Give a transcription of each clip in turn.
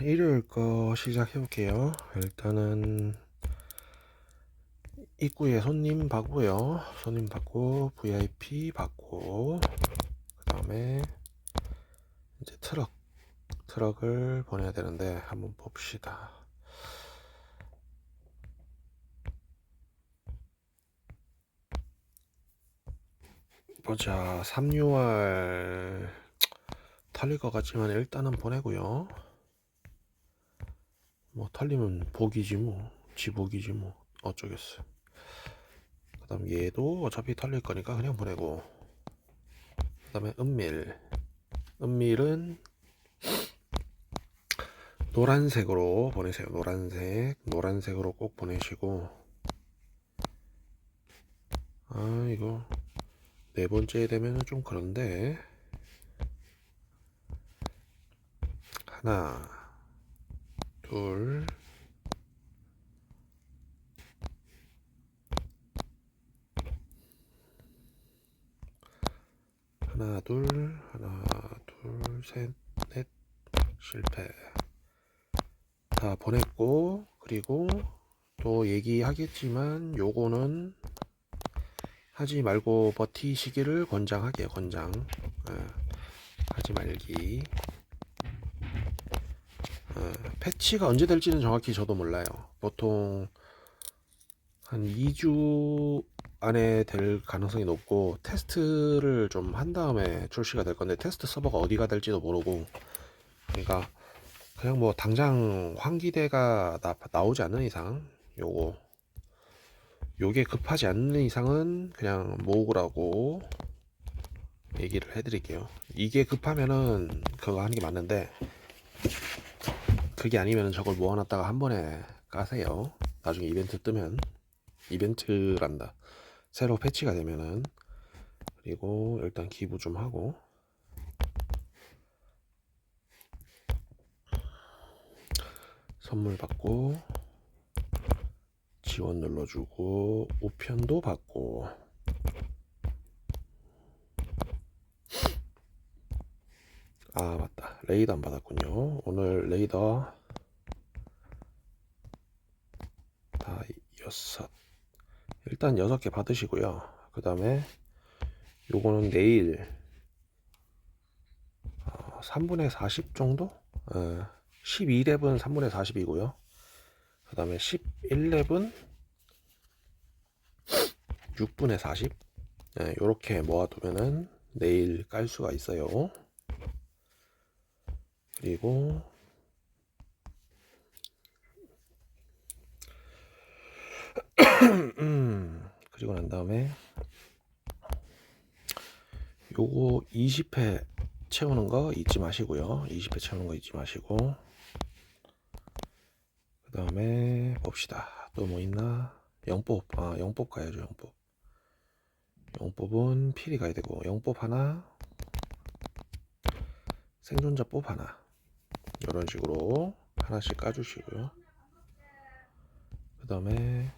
일요일 거 시작해 볼게요. 일단은 입구에 손님 받고요. 손님 받고 VIP 받고 그 다음에 이제 트럭 트럭을 보내야 되는데 한번 봅시다. 보자 3, 6월 털릴 것 같지만 일단은 보내고요. 뭐 털리면 복이지 뭐. 지복이지 뭐. 어쩌겠어. 그 다음 얘도 어차피 털릴 거니까 그냥 보내고. 그 다음에 은밀. 은밀은 노란색으로 보내세요. 노란색. 노란색으로 꼭 보내시고. 아 이거 네 번째 되면은 좀 그런데. 하나 둘, 하나, 둘, 하나, 둘, 셋, 넷, 실패. 다 보냈고, 그리고 또 얘기하겠지만, 요거는 하지 말고 버티시기를 권장하게요, 권장. 예, 하지 말기. 어, 패치가 언제 될지는 정확히 저도 몰라요. 보통 한 2주 안에 될 가능성이 높고 테스트를 좀 한 다음에 출시가 될 건데 테스트 서버가 어디가 될지도 모르고 그러니까 그냥 뭐 당장 환기대가 나, 나오지 않는 이상 요거 요게 급하지 않는 이상은 그냥 모으라고 얘기를 해드릴게요. 이게 급하면은 그거 하는 게 맞는데 그게 아니면 저걸 모아놨다가 한 번에 까세요. 나중에 이벤트 뜨면 이벤트란다. 새로 패치가 되면은. 그리고 일단 기부 좀 하고. 선물 받고 지원 눌러주고 우편도 받고. 아 맞다. 레이더 안 받았군요. 오늘 레이더 다 여섯 일단 여섯 개 받으시고요 그 다음에 요거는 내일 어, 3분의 40 정도? 어, 12랩은 3분의 40이고요 그 다음에 11랩은 6분의 40 네, 요렇게 모아두면은 내일 깔 수가 있어요 그리고 그리고 난 다음에 요거 20회 채우는 거 잊지 마시고요. 20회 채우는 거 잊지 마시고 그 다음에 봅시다. 또 뭐 있나? 영법 아 영법 가야죠 영법 영법은 필히 가야 되고 영법 하나 생존자법 하나 이런 식으로 하나씩 까주시고요. 그 다음에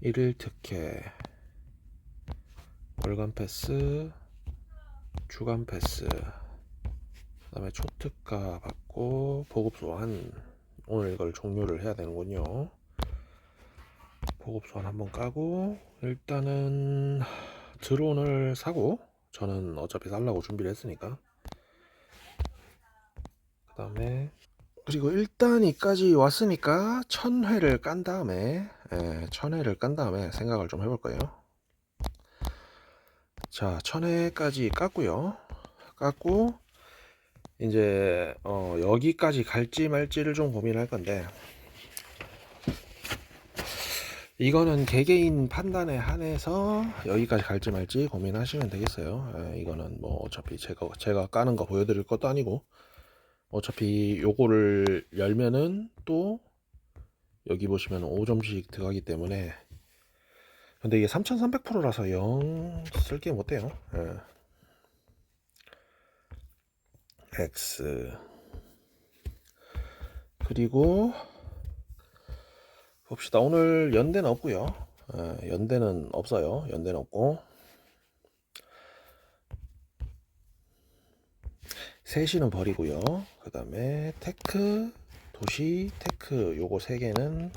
일일 특혜, 월간 패스, 주간 패스, 그 다음에 초특가 받고 보급 소환. 오늘 이걸 종료를 해야 되는군요. 보급 소환 한번 까고 일단은 드론을 사고 저는 어차피 살라고 준비를 했으니까 그 다음에 그리고 일단 이까지 왔으니까 천회를 깐 다음에 예, 천회를 깐 다음에 생각을 좀 해볼 거예요. 자, 천회까지 깠고요. 깠고 이제 어, 여기까지 갈지 말지를 좀 고민할 건데 이거는 개개인 판단에 한해서 여기까지 갈지 말지 고민하시면 되겠어요. 예, 이거는 뭐 어차피 제가 제가 까는 거 보여드릴 것도 아니고 어차피 요거를 열면은 또 여기 보시면 5점씩 들어가기 때문에. 근데 이게 3300%라서 영 쓸게 못돼요? 예. X. 그리고 봅시다. 오늘 연대는 없고요. 예, 연대는 없어요. 연대는 없고. 3시는 버리고요. 그 다음에 테크, 도시, 테크 요거 세 개는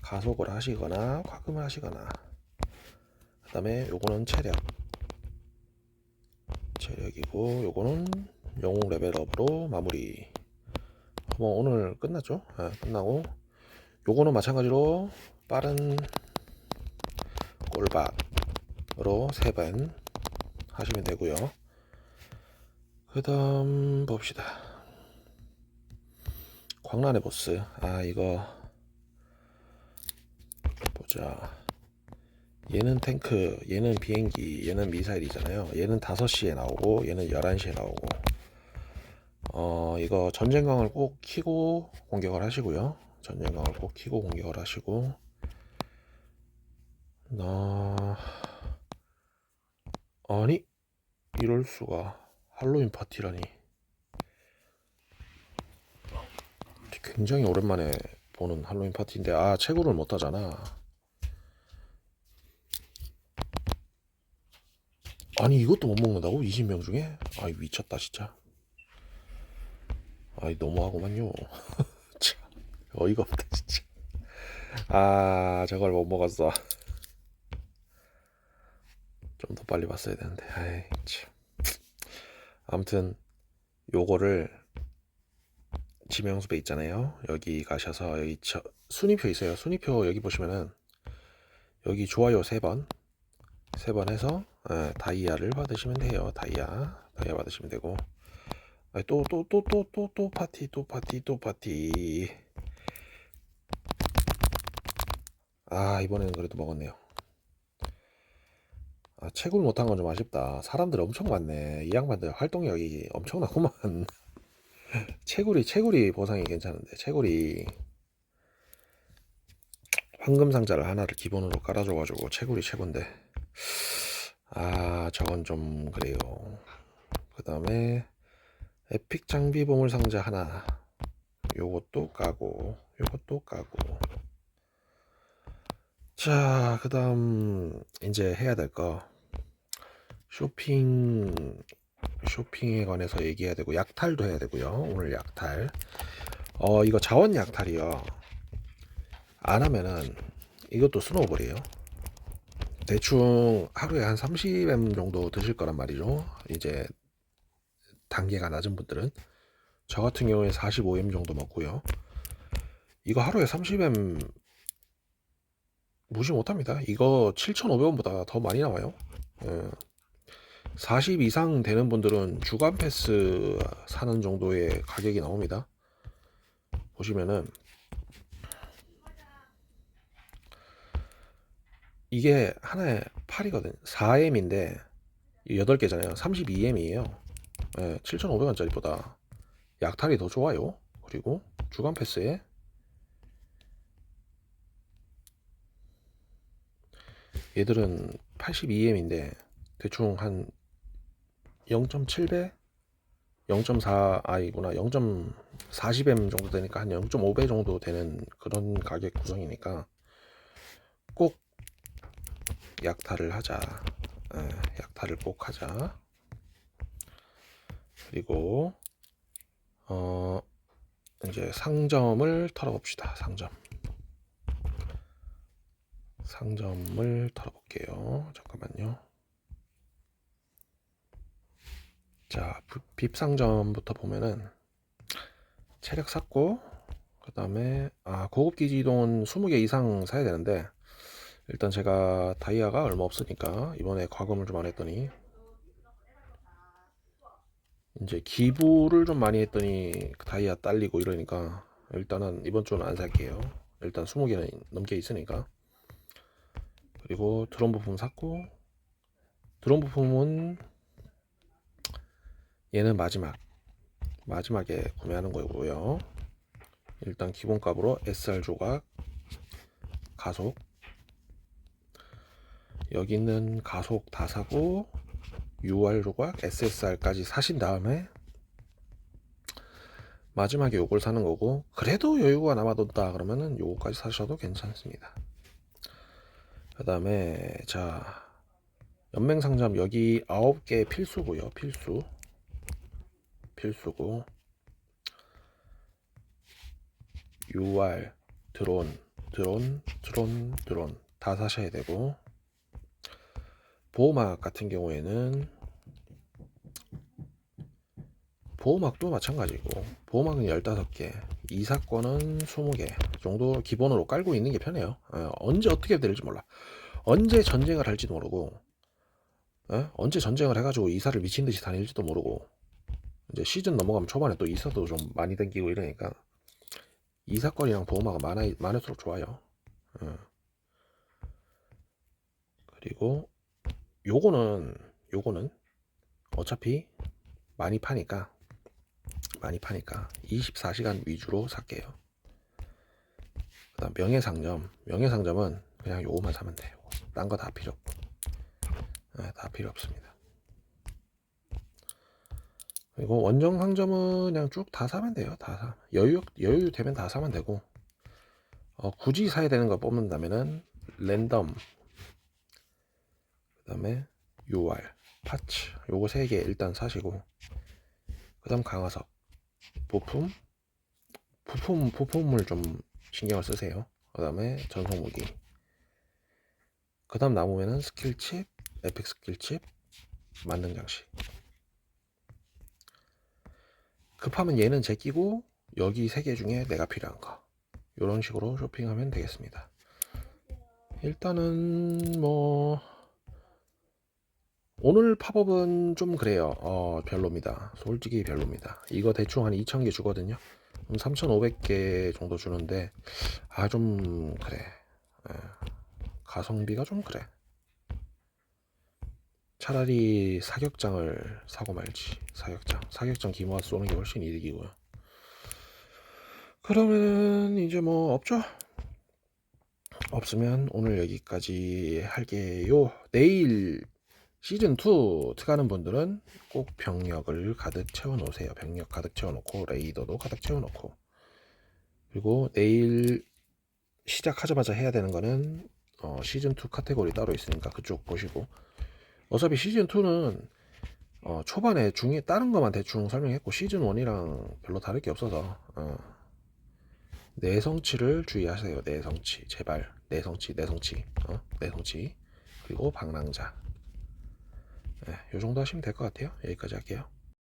가속을 하시거나 과금을 하시거나 그 다음에 요거는 체력 체력이고 요거는 영웅 레벨업으로 마무리. 뭐 오늘 끝났죠? 아, 끝나고 요거는 마찬가지로 빠른 꼴박으로 세 번 하시면 되고요. 그 다음 봅시다 광란의 보스. 아 이거. 보자. 얘는 탱크 얘는 비행기 얘는 미사일이잖아요. 얘는 5시에 나오고 얘는 11시에 나오고. 어 이거 전쟁강을 꼭 키고 공격을 하시고요. 전쟁강을 꼭 키고 공격을 하시고. 나 아니 이럴 수가. 할로윈 파티라니 굉장히 오랜만에 보는 할로윈 파티인데 아 채굴을 못 하잖아. 아니 이것도 못 먹는다고? 20명 중에? 아이 미쳤다 진짜. 아이 너무하구만요. 참 어이가 없다 진짜. 아 저걸 못 먹었어. 좀 더 빨리 봤어야 되는데. 아이 참. 아무튼 요거를 지명수배 있잖아요. 여기 가셔서 여기 저 순위표 있어요. 순위표 여기 보시면은 여기 좋아요 세 번. 세 번 해서 예, 다이아를 받으시면 돼요. 다이아. 다이아 받으시면 되고. 또 또 또 또 또 또 파티 또 파티 또 파티. 아 이번에는 그래도 먹었네요. 아, 채굴 못한 건 좀 아쉽다. 사람들 엄청 많네. 이 양반들 활동력이 엄청나구만 채굴이 채굴이 보상이 괜찮은데 채굴이 황금 상자를 하나를 기본으로 깔아줘가지고 채굴이 최고인데. 아 저건 좀 그래요. 그 다음에 에픽 장비 보물 상자 하나. 요것도 까고 요것도 까고. 자 그 다음 이제 해야 될 거. 쇼핑 쇼핑에 관해서 얘기해야 되고 약탈도 해야 되고요 오늘 약탈 어 이거 자원 약탈이요 안 하면은 이것도 스노우볼이에요 대충 하루에 한 30M 정도 드실 거란 말이죠. 이제 단계가 낮은 분들은 저 같은 경우에 45M 정도 먹고요. 이거 하루에 30M 무시 못합니다. 이거 7,500원보다 더 많이 나와요. 예. 40 이상 되는 분들은 주간 패스 사는 정도의 가격이 나옵니다. 보시면은 이게 하나에 8이거든. 4M인데 8개잖아요. 32M이에요. 예, 7,500원짜리보다 약탈이 더 좋아요. 그리고 주간 패스에 얘들은 82M인데 대충 한 0.7배 0.4 아이구나 0.40M 정도 되니까 한 0.5배 정도 되는 그런 가격 구성이니까 꼭 약탈을 하자. 에, 약탈을 꼭 하자. 그리고 어 이제 상점을 털어봅시다. 상점. 상점을 털어볼게요. 잠깐만요. 자, 빕 상점부터 보면은 체력 샀고 그 다음에 아 고급 기지 이동은 20개 이상 사야 되는데 일단 제가 다이아가 얼마 없으니까 이번에 과금을 좀 안 했더니 이제 기부를 좀 많이 했더니 다이아 딸리고 이러니까 일단은 이번 주는 안 살게요. 일단 20개는 넘게 있으니까. 그리고 드론 부품 샀고 드론 부품은 얘는 마지막 마지막에 구매하는 거고요. 일단 기본값으로 SR 조각 가속 여기 있는 가속 다 사고 UR 조각, SSR까지 사신 다음에 마지막에 요걸 사는 거고 그래도 여유가 남아돈다 그러면은 요거까지 사셔도 괜찮습니다. 그 다음에 자 연맹상점 여기 9개 필수고요 필수 필수고 UR 드론 드론 드론 드론 다 사셔야 되고 보호막 같은 경우에는 보호막도 마찬가지고 보호막은 15개 이 사건은 20개 정도 기본으로 깔고 있는 게 편해요 어, 언제 어떻게 될지 몰라 언제 전쟁을 할지도 모르고 어? 언제 전쟁을 해가지고 이사를 미친 듯이 다닐지도 모르고 이제 시즌 넘어가면 초반에 또 이사도 좀 많이 댕기고 이러니까 이 사건이랑 보호막은 많아, 많을수록 좋아요 어. 그리고 요거는 요거는 어차피 많이 파니까 많이 파니까 24시간 위주로 살게요. 그다음 명예상점 명예상점은 그냥 요거만 사면 돼요. 딴 거 다 필요 없고 네, 다 필요 없습니다. 그리고 원정 상점은 그냥 쭉 다 사면 돼요. 다 사. 여유 여유 되면 다 사면 되고. 어, 굳이 사야 되는 거 뽑는다면은 랜덤. 그다음에 UR 파츠. 요거 세 개 일단 사시고. 그다음 강화석. 부품? 부품 부품을 좀 신경을 쓰세요. 그다음에 전송 무기. 그다음 남으면은 스킬칩 에픽 스킬칩 만능 장식 급하면 얘는 제끼고 여기 세 개 중에 내가 필요한 거 이런 식으로 쇼핑하면 되겠습니다. 일단은 뭐 오늘 팝업은 좀 그래요. 어, 별로입니다. 솔직히 별로입니다. 이거 대충 한 2,000개 주거든요. 3,500개 정도 주는데, 아, 좀, 그래. 예. 가성비가 좀 그래. 차라리 사격장을 사고 말지. 사격장. 사격장 기모아 쏘는 게 훨씬 이득이고요. 그러면은, 이제 뭐, 없죠? 없으면 오늘 여기까지 할게요. 내일 시즌2 트가는 분들은 꼭 병력을 가득 채워 놓으세요. 병력 가득 채워 놓고 레이더도 가득 채워 놓고 그리고 내일 시작하자마자 해야 되는 거는 어, 시즌2 카테고리 따로 있으니까 그쪽 보시고 어차피 시즌2는 어, 초반에 중에 다른 것만 대충 설명했고 시즌1이랑 별로 다를 게 없어서 어, 내성치를 주의하세요. 내성치 제발 내성치 내성치 어? 내성치 그리고 방랑자 네, 요 정도 하시면 될 것 같아요. 여기까지 할게요.